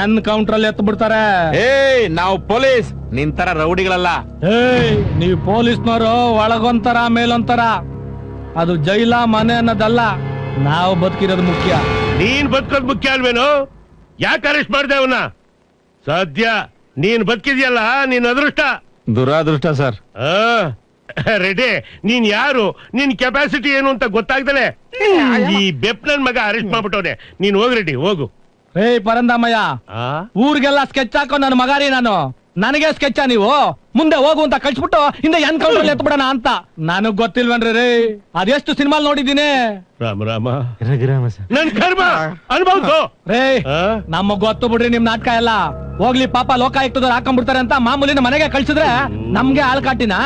ಎನ್ ಕೌಂಟರ್ ಅಲ್ಲಿ ಎತ್ತು ಬಿಡ್ತಾರೆ ಏಯ್ ನಾವು ಪೊಲೀಸ್. ನಿಂತರ ರೌಡಿಗಳಲ್ಲ. ಏಯ್ ನೀವ್ ಪೊಲೀಸ್ನವರು ಒಳಗೊಂತರ ಮೇಲೊಂತರ ಅದು ಜೈಲ ಮನೆ ಅನ್ನೋದಲ್ಲ ನಾವು ಬದುಕಿರೋದು ಮುಖ್ಯ. ನೀನ್ ಬದುಕೋದ್ ಮುಖ್ಯ ಅಲ್ವೇನು? ಯಾಕೆ ಅರೆಸ್ಟ್ ಮಾಡ್ದೆ ಅವನ? ಸದ್ಯ ನೀನ್ ಬದುಕಿದ್ಯಲ್ಲ ನೀನ್ ಅದೃಷ್ಟ? ದುರಾದೃಷ್ಟ ಸರ್. ಆ, ರೆಡ್ಡಿ ನೀನ್ ಯಾರು? ನಿನ್ ಕೆಪಾಸಿಟಿ ಏನು ಅಂತ ಗೊತ್ತಾಗ್ದಲೆ? ಈ ಬೆಪ್ ನನ್ ಮಗ ಅರೆಸ್ಟ್ ಮಾಡ್ಬಿಟ್ಟವ್ನೆ. ನೀನ್ ಹೋಗ್ ರೆಡ್ಡಿ ಹೋಗು. ಏಯ್ ಪರಂದಮ್ಮಯ್ಯ ಆ? ಊರಿಗೆಲ್ಲ ಸ್ಕೆಚ್ ಹಾಕೋ ನನ್ನ ಮಗಾರಿ ನಾನು. ನನಗೆ ಸ್ಕೆಚ್ ನೀವು. ಮುಂದೆ ಹೋಗು ಅಂತ ಕಳ್ಸ್ಬಿಟ್ಟು ಹಿಂದೆ ಎನ್ ಕೌಂಟ್ರಲ್ಲಿ ಎತ್ಬಿಡೋಣ ಅಂತ. ನನಗ್ ಗೊತ್ತಿಲ್ವನ್ರಿ ರೀ? ಅದೆಷ್ಟು ಸಿನಿಮಾ ನೋಡಿದ್ದೀನಿ? ರಾಮ ರಾಮ. ನನ್ ಕರ್ಮ ಅನ್ಭವ್ಸು ರೇ ನಮ್ಮ ನಮಗ್ ಗೊತ್ತು ಬಿಡ್ರಿ ನಿಮ್ ನಾಟಕ ಎಲ್ಲ. ಹೋಗ್ಲಿ ಪಾಪ ಲೋಕಾಯುಕ್ತದವ್ರು ಹಾಕೊಂಡ್ಬಿಡ್ತಾರೆ ಅಂತ ಮಾಮೂಲಿನ ಮನೆಗೆ ಕಳ್ಸಿದ್ರೆ ನಮ್ಗೆ ಆಳ್ ಕಾಟಿನ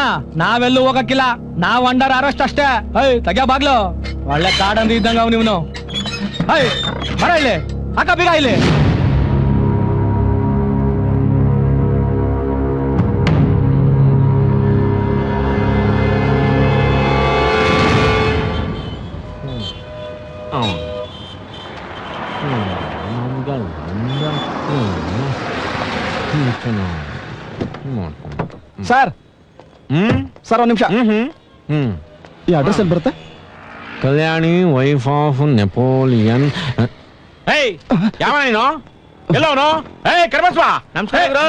ನಾವೆಲ್ಲೂ ಹೋಗಕ್ಕಿಲ್ಲ. ನಾವ್ ಅಂಡರ್ ಅರೆಸ್ಟ್ ಅಷ್ಟೇ. ಐ ತೆಗ್ಯಾ ಬಾಗ್ಲು. ಒಳ್ಳೆ ಕಾಡಂದ್ರೆ ಇದ್ದಂಗ ಅವ್ ನೀವ್ನು ಐ ಬರ ಇಲ್ಲಿ. ಹಾಕ ಬೀಗ ಇಲ್ಲಿ. ಸರ್ ಹ್ಮ್. ಸರ್ ಒಂದ್ ನಿಮಿಷ. ಹ್ಮ್ ಹ್ಮ್. ಹ್ಮ್. ಈ ಅಡ್ರೆಸ್ ಎಲ್ಲಿ ಬರುತ್ತೆ? ಕಲ್ಯಾಣಿ ವೈಫ್ ಆಫ್ ನೆಪೋಲಿಯನ್ ಏಯ್ ಯಾವ ನೀನು? ಎಲ್ಲವನು? ಏಯ್ ಕರ್ಮಸ್ವ ನಮಸ್ಕಾರ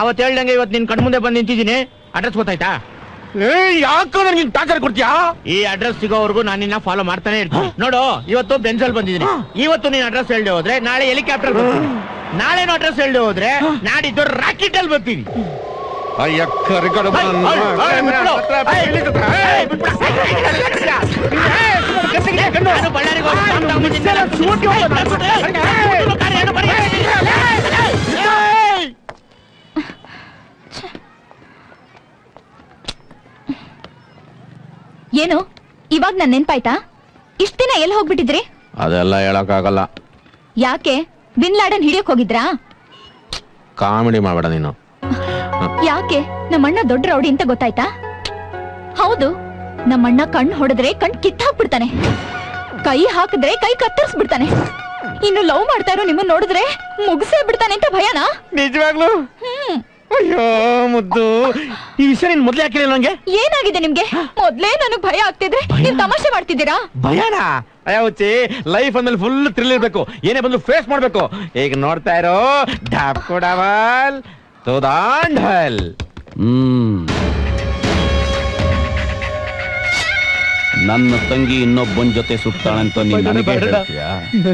ಅವತ್ ಹೇಳ್ದಂಗೆ ಇವತ್ ನಿನ್ ಕಣ್ ಮುಂದೆ ಬಂದ್ ನಿಂತಿದ್ದೀನಿ. ಅಡ್ರೆಸ್ ಗೊತ್ತಾಯ್ತಾ? ಏಯ್ ಯಾಕೋ ನನಗೆ ಟಾಕರ್ ಕೊಡ್ತೀಯಾ? ಈ ಅಡ್ರೆಸ್ ಸಿಗೋವರೆಗೂ ನಾನು ನಿನ್ನ ಫಾಲೋ ಮಾಡ್ತಾನೆ ಇರ್ತೀನಿ. ನೋಡು ಇವತ್ತು ಬೆನ್ಸಲ್ ಬಂದಿದ್ದೀನಿ. ಇವತ್ತು ನೀನ್ ಅಡ್ರೆಸ್ ಹೇಳ್ದೆ ಹೋದ್ರೆ ನಾಳೆ ಹೆಲಿಕಾಪ್ಟರ್ ಬರ್ತೀನಿ. ನಾಳೆನು ಅಡ್ರೆಸ್ ಹೇಳ್ದೆ ಹೋದ್ರೆ ನಾಡಿದ್ದು ರಾಕೆಟ್ ಅಲ್ಲಿ ಬರ್ತೀನಿ. ಅಯ್ಯಕ್ಕ ಕರಿಗಡ. ಏನು ಇವಾಗ ನನ್ ನೆನ್ಪಾಯ್ತಾ ಇಷ್ಟ ದಿನ ಎಲ್ಲಿ ಹೋಗ್ಬಿಟ್ಟಿದ್ರಿ ಅದೆಲ್ಲ ಹೇಳಕ್ಕಾಗಲ್ಲ ಯಾಕೆ ಬಿನ್ ಲಾಡನ್ ಹಿಡಿಯಕ್ ಹೋಗಿದ್ರಾ ಕಾಮಿಡಿ ಮಾಡಬೇಡ ನೀನು ಯಾಕೆ? ನಮ್ಮಣ್ಣ ದೊಡ್ಡ ರೌಡಿ ಅಂತ ಗೊತ್ತಾಯ್ತಾ? ಹೌದು ನಮ್ಮಣ್ಣ ಕಣ್ಣು ಹೊಡೆದ್ರೆ ಕಣ್ ಕಿತ್ತಾಕ್ಬಿಡ್ತಾನೆ. ಕೈ ಹಾಕಿದ್ರೆ ಕೈ ಕತ್ತರಿಸ್ಬಿಡ್ತಾನೆ. ಇನ್ನು ಲವ್ ಮಾಡ್ತಾ ಇರೋ ನಿಮ್ಮನ್ನ ನೋಡಿದ್ರೆ ಮುಗಿಸೇ ಬಿಡ್ತಾನೆ ಅಂತ ಭಯನಾ? ನಿಜವಾಗ್ಲು? ಹ್ಮ್. ಅಯ್ಯೋ ಮುದ್ದು. ಈ ವಿಷಯ ನೀನ್ ಮೊದ್ಲೇ ಹಾಕಿಲ್ಲ ನಂಗೆ? ಏನಾಗಿದೆ ನಿಮ್ಗೆ? ಮೊದ್ಲೇ ನನಗ್ ಭಯ ಆಗ್ತಿದ್ರೆ ನೀವ್ ತಮಾಷೆ ಮಾಡ್ತಿದ್ದೀರಾ? ಭಯನಾ? ಅಯ್ಯ ಹುಚ್ಚಿ ಲೈಫ್ ಅಂದ್ಮೇಲೆ ಫುಲ್ ಥ್ರಿಲ್ ಇರ್ಬೇಕು. ಏನೇ ಬಂದ್ರು ಫೇಸ್ ಮಾಡ್ಬೇಕು. ಈಗ ನೋಡ್ತಾ ಇರೋ ಡಬಲ್ ಸುದಾಂಡಲ್ ಹ್ಮ್. ನನ್ನ ತಂಗಿ ಇನ್ನೊಬ್ಬನ ಜೊತೆ ಸುತ್ತಾಳಂತ ನೀನ್ ನನಗೆ ಹೇಳ್ತೀಯಾ?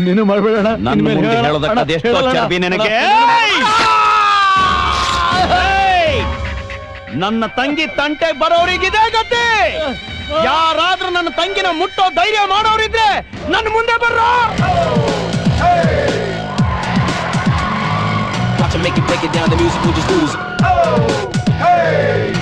ನೀನು ಮಾಡ್ಬೇಡ ನನ್ನ ಮುಂದೆ ಹೇಳೋದಕ್ಕೆ ಅದೆಷ್ಟೋ ಚರ್ಬಿ ನಿನಗೆ. ಏಯ್! ನನ್ನ ತಂಗಿ ತಂಟೆ ಬರೋರಿಗಿದೆ ಗತಿ. ಯಾರಾದ್ರೂ ನನ್ನ ತಂಗಿನ ಮುಟ್ಟೋ ಧೈರ್ಯ ಮಾಡೋರಿದ್ರೆ ನನ್ನ ಮುಂದೆ ಬರ್ರೋ. Watch make it break it down. The music will just lose. Oh, hey!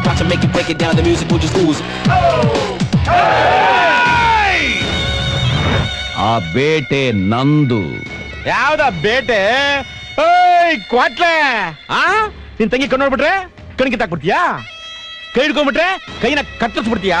About to make it break it down. The music will just lose. Oh, hey! ಆ ಬೇಟೆ ನಂದು ಯಾವ್ದ ಬೇಟೆ ಏಯ್ ಕ್ವಾಟ್ಲೆ ಆ ನಿನ್ ತಂಗಿ ಕಣ್ಣು ನೋಡ್ಬಿಟ್ರೆ ಕಣ್ ಕಿತ್ತಾಕ್ಬಿಡ್ತೀಯಾ ಕೈ ಹಿಡ್ಕೊಂಡ್ಬಿಟ್ರೆ ಕೈನ ಕತ್ತರಿಸ್ಬಿಡ್ತೀಯಾ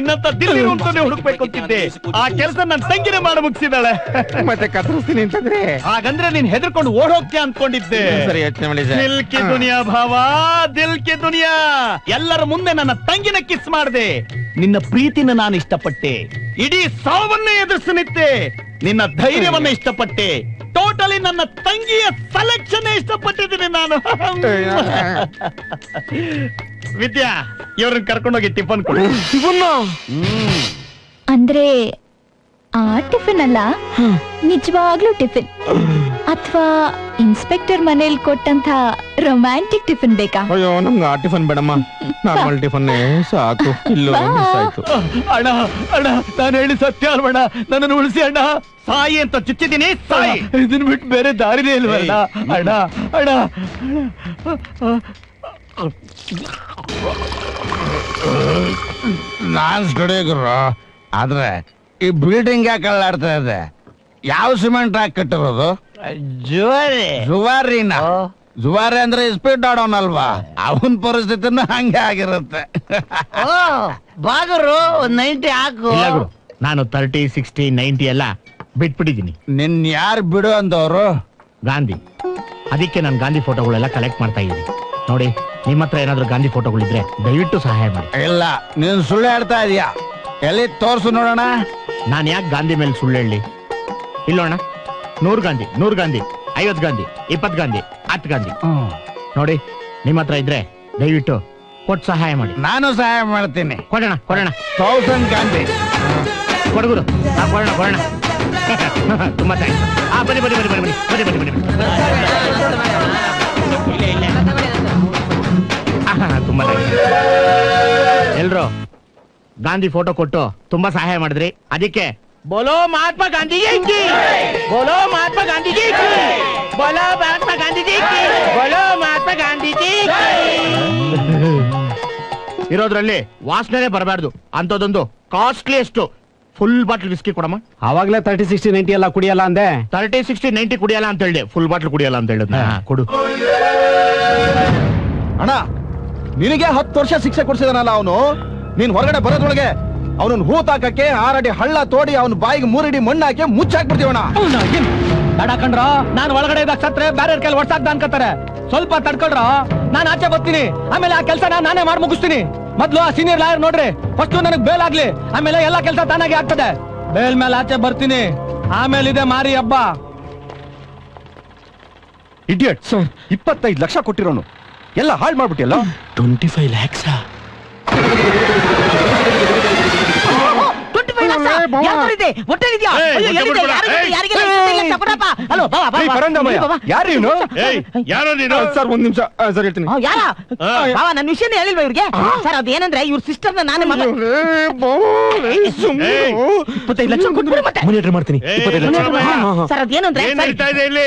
ನಿನ್ನಂತ ದಿಲ್ಲಿ ಅಂತಾನೆ ಹುಡುಕ್ಬೇಕು ಅಂತಿದ್ದೆ. ಆ ಕೆಲಸ ನನ್ನ ತಂಗಿನೇ ಮಾಡ ಮುಗಿಸಿದಾಳೆ ಮತ್ತೆ ಕತ್ತರಿಸ್ತೀನಿ ಅಂತಂದ್ರೆ? ಹಾಗಂದ್ರೆ ನೀನ್ ಹೆದರ್ಕೊಂಡು ಓಡ್ ಹೋಗ್ತೀಯ ಅನ್ಕೊಂಡಿದ್ದೆ. ಸರಿ ಯೋಚನೆ ಮಾಡಿ ದಿಲ್ ಕಿ ದುನಿಯಾ ಭಾವ ದಿಲ್ ಕಿ ದುನಿಯಾ. ಎಲ್ಲರ ಮುಂದೆ ನನ್ನ ತಂಗಿನ ಕಿಸ್ ಮಾಡಿದೆ. ನಿನ್ನ ಪ್ರೀತಿನ ನಾನು ಇಷ್ಟಪಟ್ಟೆ. ಇಡೀ ಸಾವನ್ನೇ ಎದುರಿಸಿ ನಿಂತೆ. ನಿನ್ನ ಧೈರ್ಯವನ್ನ ಇಷ್ಟಪಟ್ಟೆ. ಟೋಟಲಿ ನನ್ನ ತಂಗಿಯ ಸೆಲೆಕ್ಷನ್ ಇಷ್ಟಪಟ್ಟಿದ್ದೀನಿ ನಾನು. ವಿದ್ಯಾ ಇವ್ರನ್ನ ಕರ್ಕೊಂಡೋಗಿ ಟಿಫನ್ ಕೊಡು. ಅಂದ್ರೆ ಆ ಟಿಫಿನ್ ಅಲ್ಲ? ನಿಜವಾಗ್ಲೂ ಟಿಫಿನ್. ಅಥವಾ ಇನ್ಸ್ಪೆಕ್ಟರ್ ಮನೇಲಿ ಕೊಟ್ಟಂತ ರೊಮ್ಯಾಂಟಿಕ್ ಟಿಫಿನ್ ಬೇಕಾ? ಅಯ್ಯೋ ನಮ್ಗೆ ಆ ಟಿಫನ್ ಬೇಡಮ್ಮ. ನಾರ್ಮಲ್ ಟಿಫನ್ ಸಾಕು. ಇಲ್ಲೋ ಮಿಸ್ ಆಯ್ತು. ಅಣ್ಣ ಅಣ್ಣ ನಾನು ಹೇಳಿ ಸತ್ಯ ಅಲ್ವಣ್ಣ? ನನ್ನನ್ನು ಉಳಿಸಿ ಅಣ್ಣ. ಸಾಯಿ ಅಂತ ಚುಚ್ಚಿದ್ದೀನಿ ಸಾಯಿ. ಇದನ್ನ ಬಿಟ್ಟು ಬೇರೆ ದಾರಿನೇ ಇಲ್ವಲ್ಲ? ಅಣ್ಣ ಅಣ್ಣ. ನಾನ್ ಸ್ಟುಡಿಯೋಗ್ರು ಆದ್ರೆ ಈ ಬಿಲ್ಡಿಂಗ್ ಯಾಕೆ ಅಲ್ಲಾಡ್ತಾ ಇದೆ? ಯಾವ ಸಿಮೆಂಟ್ ಹಾಕಿ ಕಟ್ಟಿರೋದು? ಜುವಾರಿ. ಜುವಾರಿನ? ಜುವಾರಿ ಅಂದ್ರೆ ಸ್ಪೀಡ್ ಆಡೋನಲ್ವಾ ಅವನ್ ಪರಿಸ್ಥಿತಿನೂ ಹಂಗೆ ಆಗಿರುತ್ತೆ. ಬಾಗರು ನೈಂಟಿ ಹಾಕು. ನಾನು ತರ್ಟಿ ಸಿಕ್ಸ್ಟಿ ನೈಂಟಿ ಎಲ್ಲ ಬಿಟ್ಬಿಟ್ಟಿದ್ದೀನಿ. ನಿನ್ ಯಾರು ಬಿಡು ಅಂದವರು? ಗಾಂಧಿ. ಅದಕ್ಕೆ ನಾನು ಗಾಂಧಿ ಫೋಟೋಗಳೆಲ್ಲ ಕಲೆಕ್ಟ್ ಮಾಡ್ತಾ ಇದ್ದೀನಿ. ನೋಡಿ. ನಿಮ್ಮ ಹತ್ರ ಏನಾದ್ರು ಗಾಂಧಿ ಫೋಟೋಗಳಿದ್ರೆ ದಯವಿಟ್ಟು ಸಹಾಯ ಮಾಡಿ. ಇಲ್ಲ ನೀನ್ ಸುಳ್ಳು ಹೇಳ್ತಾ ಇದೀಯಾ? ಎಲ್ಲಿ ತೋರ್ಸು ನೋಡೋಣ? ನಾನು ಯಾಕೆ ಗಾಂಧಿ ಮೇಲೆ ಸುಳ್ಳು ಹೇಳಿ? ಇಲ್ಲೋಣ. ನೂರ್ ಗಾಂಧಿ ನೂರ್ ಗಾಂಧಿ ಐವತ್ತು ಗಾಂಧಿ ಇಪ್ಪತ್ತು ಗಾಂಧಿ ಹತ್ತು ಗಾಂಧಿ. ನೋಡಿ ನಿಮ್ಮ ಹತ್ರ ಇದ್ರೆ ದಯವಿಟ್ಟು ಕೊಟ್ಟು ಸಹಾಯ ಮಾಡಿ. ನಾನು ಸಹಾಯ ಮಾಡ್ತೀನಿ. ಕೊಡೋಣ ಕೊಡೋಣ. ತೌಸಂಡ್ ಗಾಂಧಿ. ಕೊಡಗುರು ಹಾ, ಕೊಡೋಣ ಕೊಡೋಣ. ತುಂಬಾ ಥ್ಯಾಂಕ್ಸ್ ಹಾ ಬನ್ನಿ ಬನ್ನಿ ಬನ್ನಿ ಬನ್ನಿ ಬನ್ನಿ ಬನ್ನಿ ಬನ್ನಿ ಬನ್ನಿ. ಎಲ್ರು? ಗಾಂಧಿ ಫೋಟೋ ಕೊಟ್ಟು ತುಂಬಾ ಸಹಾಯ ಮಾಡಿದ್ರಿ. ಅದಕ್ಕೆ ಬೋಲೋ ಮಹಾತ್ಮ ಗಾಂಧೀಜಿ ಬೋಲೋ ಮಹಾತ್ಮ ಗಾಂಧೀಜಿ ಬೋಲೋ ಮಹಾತ್ಮ ಗಾಂಧೀಜಿ ಬೋಲೋ ಮಹಾತ್ಮ ಗಾಂಧೀಜಿ ಇರೋದ್ರಲ್ಲಿ ವಾಸನೆ ಬರಬಾರ್ದು. ಅಂತದೊಂದು ಎಷ್ಟು ಫುಲ್ ಬಾಟ್ಲ್ ವಿಸ್ಕಿ ಕೊಡಮ್ಮ. ಅವಾಗಲೇ ತರ್ಟಿ ಸಿಕ್ಸ್ಟಿ ನೈಂಟಿ ಎಲ್ಲ ಕುಡಿಯಲ್ಲ ಅಂದೆ? ತರ್ಟಿ ಸಿಕ್ಸ್ಟಿ ನೈಂಟಿ ಕುಡಿಯಲ್ಲ ಅಂತ ಹೇಳಿ. ಫುಲ್ ಬಾಟ್ಲ್ ಕುಡಿಯಲ್ಲ ಅಂತ ಹೇಳಿದ್ನ. ಕೊಡು. ಅಣ್ಣ ನಿನಗೆ ಹತ್ತು ವರ್ಷ ಶಿಕ್ಷೆ ಕೊಡ್ಸಿದಾನಲ್ಲ ಅವನು? ನೀನ್ ಹೊರಗಡೆ ಬರೋದ್ರೊಳಗೆ ಅವನನ್ನ ಹೂತಾಕಕ್ಕೆ ಆರಡಿ ಹಳ್ಳ ತೋಡಿ ಅವನ ಬಾಯಿಗೆ ಮೂರಡಿ ಮಣ್ಣು ಹಾಕಿ ಕಂಡ್ರ ನಾನ್ ಒಳಗಡೆ ಇದ್ದಾಗ ಸತ್ರೆ ಬೇರೆ ಕೈಲಿ ಅನ್ಕೋತಾರೆ ಸ್ವಲ್ಪ ತಡ್ಕೊಳ್ರ ನಾನು ಆಚೆ ಬರ್ತೀನಿ. ಆಮೇಲೆ ಆ ಕೆಲಸ ನಾನೇ ಮಾಡಿ ಮುಗಿಸ್ತೀನಿ. ಮೊದ್ಲು ಆ ಸೀನಿಯರ್ ಲಾಯರ್ ನೋಡ್ರಿ ಫಸ್ಟ್ ನನಗೆ ಬೇಲ್ ಆಗ್ಲಿ ಆಮೇಲೆ ಎಲ್ಲಾ ಕೆಲಸ ತಾನಾಗಿ ಆಗ್ತದೆ. ಬೇಲ್ ಮೇಲೆ ಆಚೆ ಬರ್ತೀನಿ. ಆಮೇಲೆ ಇದೆ ಮಾರಿ ಹಬ್ಬ. Idiot sir. ಇಪ್ಪತ್ತೈದು ಲಕ್ಷ ಕೊಟ್ಟಿರೋನು. ಎಲ್ಲ ಹಾಳು ಮಾಡ್ಬಿಟ್ಟಿಯಲ್ಲ? ಟ್ವೆಂಟಿ ಫೈವ್ ಲ್ಯಾಕ್ಸ್ ಯಾರು ಇವನು ಯಾರೋ ನೀನು? ಸರ್ ಒಂದ್ ನಿಮಿಷ. ಸರ್ ಹೇಳ್ತೀನಿ. ಯಾರ? ಬಾವ ನನ್ನ ವಿಷಯನೇ ಹೇಳಿಲ್ವಾ ಸರ್ ಇವ್ರ ಸಿಸ್ಟರ್ ನಾನೇ ಇಪ್ಪತ್ತೈದು ಲಕ್ಷ ಕೊಟ್ಬಿಡಿ ಮತ್ತೆ. ಮಾಡ್ತೀನಿ. ಸರ್ ಅದೇನಂದ್ರೆ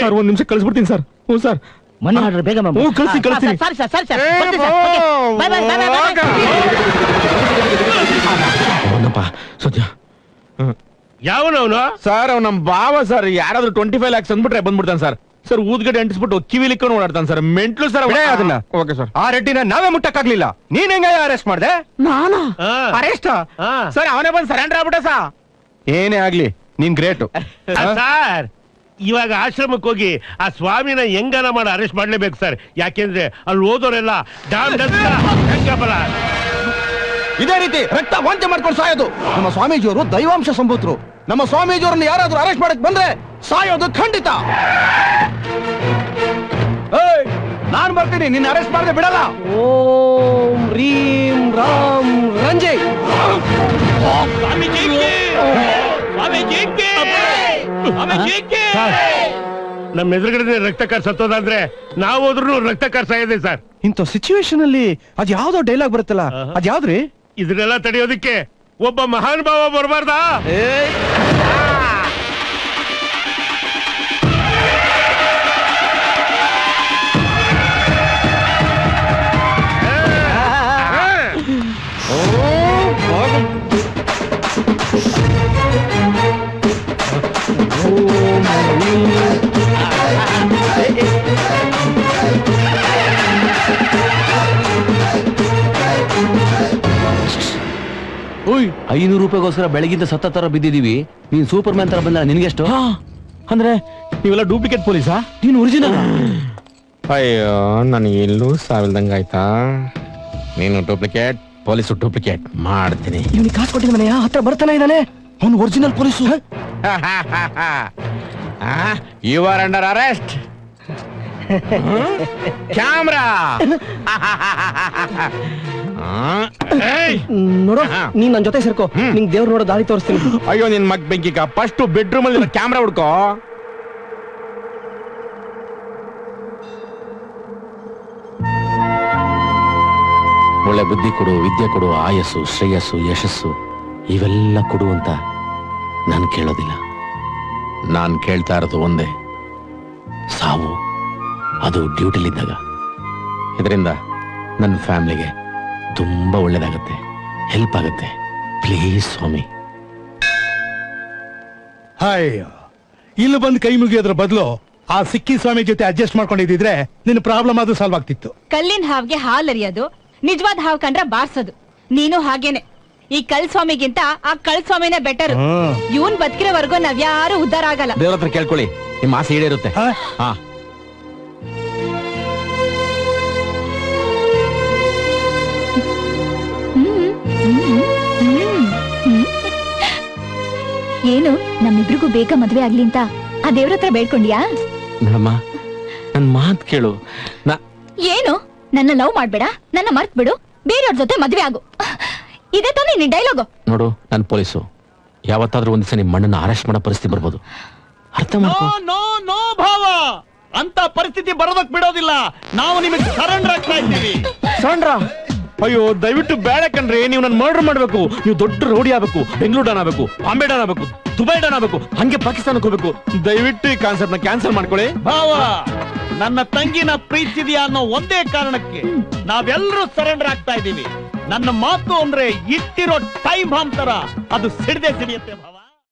ಸರ್ ಒಂದ್ ನಿಮಿಷ ಕಳಿಸ್ಬಿಡ್ತೀನಿ ಸರ್. ಹ್ಞೂ ಸರ್. ಮನೆ ಆರ್ಡರ್ ಬೇಗ ಮಾಮ ಕಳಿಸಿ ಕಳಿಸಿ. ಸರಿ ಸರ್ ಸರಿ ಸರ್ ಬರ್ತೀನಿ sir. Okay. Bye bye bye ಅವನಪ್ಪ ಸದ್ಯ ಯಾವನವನು ಸರ್ ಅವ್ ನಮ್ ಬಾವ ಸರ್. ಯಾರಾದ್ರೂ ಟ್ವೆಂಟಿ ಫೈವ್ ಲ್ಯಾಕ್ಸ್ ಅಂದ್ಬಿಟ್ರೆ ಬಂದ್ಬಿಡ್ತಾನೆ ಸರ್. ಸರ್ ಊದ್ಗಡೆ ಅಂಟಿಸ್ಬಿಟ್ಟು ಕಿವಿಲಿಕ್ಕೊಂಡು ಓಡಾಡ್ತಾನೆ ಸರ್. ಮೆಂಟ್ಲು ಸರ್ ಅದನ್ನ. Okay sir. ಆ ರೆಡ್ಡಿನ ನಾವೇ ಮುಟ್ಟಕ್ಕಾಗ್ಲಿಲ್ಲ ನೀನ್ ಹೆಂಗ ಅರೆಸ್ಟ್ ಮಾಡ್ದೆ? ನಾನು. ಅರೆಸ್ಟ್ ಸರ್ ಅವನೇ ಬಂದು ಸರೆಂಡರ್ ಆಗ್ಬಿಟ್ಟ ಸಾ ಏನೇ ಆಗ್ಲಿ ನೀನ್ ಗ್ರೇಟು ಸರ್. ಇವಾಗ ಆಶ್ರಮಕ್ಕೆ ಹೋಗಿ ಆ ಸ್ವಾಮಿನ ಹೆಂಗನ ಮಾಡಿ ಅರೆಸ್ಟ್ ಮಾಡ್ಲೇಬೇಕು ಸರ್. ಯಾಕೆಂದ್ರೆ ಅಲ್ಲಿ ಓದೋರೆಲ್ಲ ಡಾಮ್ ಡಸ್ತ ಹೆಂಗಬಲ ಇದೇ ರೀತಿ ರಕ್ತ ವಾಂತಿ ಮಾಡ್ಕೊಂಡು ಸಾಯೋದು. ನಮ್ಮ ಸ್ವಾಮೀಜಿಯವರು ದೈವಾಂಶ ಸಂಭೂತರು. ನಮ್ಮ ಸ್ವಾಮೀಜಿಯವರನ್ನ ಯಾರಾದ್ರೂ ಅರೆಸ್ಟ್ ಮಾಡಕ್ ಬಂದ್ರೆ ಸಾಯೋದು ಖಂಡಿತ. ಏಯ್, ನಾನ್ ಬರ್ತೀನಿ. ನಿನ್ನ ಅರೆಸ್ಟ್ ಮಾಡದೆ ಬಿಡಲ್ಲ. ಓಂ ರೀಂ ರಾಮ್ ರಂಜಿ. ಸರ್, ನಮ್ಮ ಎದುರುಗಡೆ ರಕ್ತ ಕಾರ್ ಸತ್ತೋದಂದ್ರೆ ನಾವು ಹೋದ್ರು ರಕ್ತ ಕಾರ್ ಸಾಯದೆ ಸರ್. ಇಂಥ ಸಿಚುವೇಶನ್ ಅಲ್ಲಿ ಅದ್ ಯಾವ್ದೋ ಡೈಲಾಗ್ ಬರುತ್ತಲ್ಲ? ಅದ್ ಯಾವ್ದ್ರಿ? ಇದನ್ನೆಲ್ಲ ತಡೆಯೋದಕ್ಕೆ ಒಬ್ಬ ಮಹಾನುಭಾವ ಬರಬಾರ್ದಾ? ಐನೂರು ರೂಪಾಯಿಗೋಸ್ಕರ ಬೆಳಗಿಂದ ಸತ್ತ ತರ ಬಿದ್ದಿದೀವಿ ನೀನ್ ಸೂಪರ್ ಮ್ಯಾನ್ ತರ ಬಂದ ನಿನ್ಗೆಷ್ಟು? ಅಂದ್ರೆ ನೀವೆಲ್ಲ ಡೂಪ್ಲಿಕೇಟ್ ಪೊಲೀಸಾ? ನೀನ್ ಒರಿಜಿನಲ್ ಅಯ್ಯೋ ನನಗೆ ಎಲ್ಲೂ ಸಾವಿಲ್ದಂಗ ಆಯ್ತಾ? ನೀನು ಡೂಪ್ಲಿಕೇಟ್ ಪೊಲೀಸು ಡೂಪ್ಲಿಕೇಟ್ ಮಾಡ್ತೀನಿ. ಇವ್ನಿ ಕಾಸು ಕೊಟ್ಟಿದ ಮನೆಯ? ಹತ್ರ ಬರ್ತಾನೆ ಇದ್ದಾನೆ? ಅವ್ನು original police. You are under arrest camera. ನೋಡು ನೀನ್ ನನ್ ಜೊತೆ ಸೇರ್ಕೋ. ನಿಂಗ್ ದೇವ್ರು ನೋಡೋ ದಾರಿ ತೋರಿಸ್ತೀನಿ. ಅಯ್ಯೋ ನಿನ್ ಮಗ್ ಬೆಂಕಿಗ ಫಸ್ಟ್ ಬೆಡ್ರೂಮ್ ಅಲ್ಲಿ ಕ್ಯಾಮ್ರಾ ಹುಡ್ಕೋ. ಒಳ್ಳೆ ಬುದ್ಧಿ ಕೊಡು ವಿದ್ಯೆ ಕೊಡು ಆಯಸ್ಸು ಶ್ರೇಯಸ್ಸು ಯಶಸ್ಸು ಇವೆಲ್ಲ ಕೊಡು ಅಂತ ನಾನು ಕೇಳೋದಿಲ್ಲ. ನಾನು ಕೇಳ್ತಾ ಇರೋದು ಒಂದೇ. ಸಾವು ಅದು ಡ್ಯೂಟಿಲಿದ್ದಾಗ ಇದರಿಂದ ನನ್ನ ಫ್ಯಾಮಿಲಿಗೆ ತುಂಬಾ ಒಳ್ಳೇದಾಗತ್ತೆ. ಹೆಲ್ಪ್ ಆಗುತ್ತೆ. ಪ್ಲೀಸ್ ಸ್ವಾಮಿ. ಹಾಯ್. ಇಲ್ಲಿ ಬಂದು ಕೈ ಮುಗಿಯೋದ್ರ ಬದಲು ಆ ಸಿಕ್ಕಿ ಸ್ವಾಮಿ ಜೊತೆ ಅಡ್ಜಸ್ಟ್ ಮಾಡ್ಕೊಂಡಿದ್ರೆ ನಿನ್ನ ಪ್ರಾಬ್ಲಮ್ ಅದು ಸಾಲ್ವ್ ಆಗ್ತಿತ್ತು. ಕಲ್ಲಿನ ಹಾವ್ಗೆ ಹಾಲ್ ಅರಿಯೋದು ನಿಜವಾದ ಹಾವ್ ಕಂಡ್ರೆ ಬಾರ್ಸೋದು. ನೀನು ಹಾಗೇನೆ. ಈ ಕಲ್ ಸ್ವಾಮಿಗಿಂತ ಆ ಕಳ್ ಸ್ವಾಮಿನೇ ಬೆಟರ್ ಇವನ್ ಬದುಕಿರೋವರೆಗೂ ನಾವ್ಯಾರು ಉದ್ದಾರ ಆಗಲ್ಲ. ದೇವ್ರ ಹತ್ರ ಕೇಳ್ಕೊಳ್ಳಿ. ನಿಮ್ಮ ಆಸೆ ಈಡೇರುತ್ತೆ. ಹಾ. ಏನು ನಮ್ಮಿಬ್ರಿಗೂ ಬೇಗ ಮದ್ವೆ ಆಗ್ಲಿ ಅಂತ ಆ ದೇವ್ರ ಹತ್ರ ಬೇಡ್ಕೊಂಡ್ಯಾ? ನೋಡಮ್ಮ ನನ್ ಮಾತ್ ಕೇಳು. ನಾ ಏನು ನನ್ನ ಲವ್ ಮಾಡ್ಬೇಡ ನನ್ನ ಮರ್ತ್ ಬಿಡು ಬೇರೆಯವ್ರ ಜೊತೆ ಮದ್ವೆ ಆಗು. ಇದೆ ತಾನೇ ನಿನ್ ಡೈಲಾಗು? ನೋಡು ನನ್ ಪೊಲೀಸು. ಯಾವತ್ತಾದ್ರೂ ಒಂದ್ ದಿವಸ ನಿಮ್ಮ ಮಣ್ಣನ್ನ ಅರೆಸ್ಟ್ ಮಾಡೋ ಪರಿಸ್ಥಿತಿ ಬರ್ಬೋದು. ಅರ್ಥ ಮಾಡ್ಕೋ. ನೋ ನೋ ಭಾವ! ಅಂತ ಪರಿಸ್ಥಿತಿ ಬರೋದಕ್ ಬಿಡೋದಿಲ್ಲ. ನಾವು ನಿಮಗೆ ಸರೆಂಡರ್ ಆಗ್ತಾ ಇದ್ದೀವಿ. ಅಯ್ಯೋ, ದಯವಿಟ್ಟು ಬೇಡ ಕಣ್ರಿ. ನೀವು ನನ್ ಮರ್ಡರ್ ಮಾಡ್ಬೇಕು. ನೀವು ದೊಡ್ಡ ರೌಡಿ ಆಗ್ಬೇಕು, ಬೆಂಗಳೂರು ಡಾನ್ ಆಗ್ಬೇಕು, ಬಾಂಬೆ ಡಾನ್ ಆಗ್ಬೇಕು, ದುಬೈ ಡಾನ್ ಆಗ್ಬೇಕು, ಹಂಗೆ ಪಾಕಿಸ್ತಾನಕ್ಕೆ ಹೋಗ್ಬೇಕು. ದಯವಿಟ್ಟು ಈ ಕಾನ್ಸೆಪ್ಟ್ನ ಕ್ಯಾನ್ಸಲ್ ಮಾಡ್ಕೊಳ್ಳಿ. ಭಾವ, ನನ್ನ ತಂಗಿನ ಪ್ರೀತಿದೆಯಾ ಅನ್ನೋ ಒಂದೇ ಕಾರಣಕ್ಕೆ ನಾವೆಲ್ಲರೂ ಸರೆಂಡರ್ ಆಗ್ತಾ ಇದ್ದೀವಿ. ನನ್ನ ಮಾತು ಅಂದ್ರೆ ಇಟ್ಟಿರೋ ಟೈಮ್ ಹಾಮ್ ತರ ಅದು ಸಿಡದೆ ಸಿಡಿಯುತ್ತೆ ಭಾವ.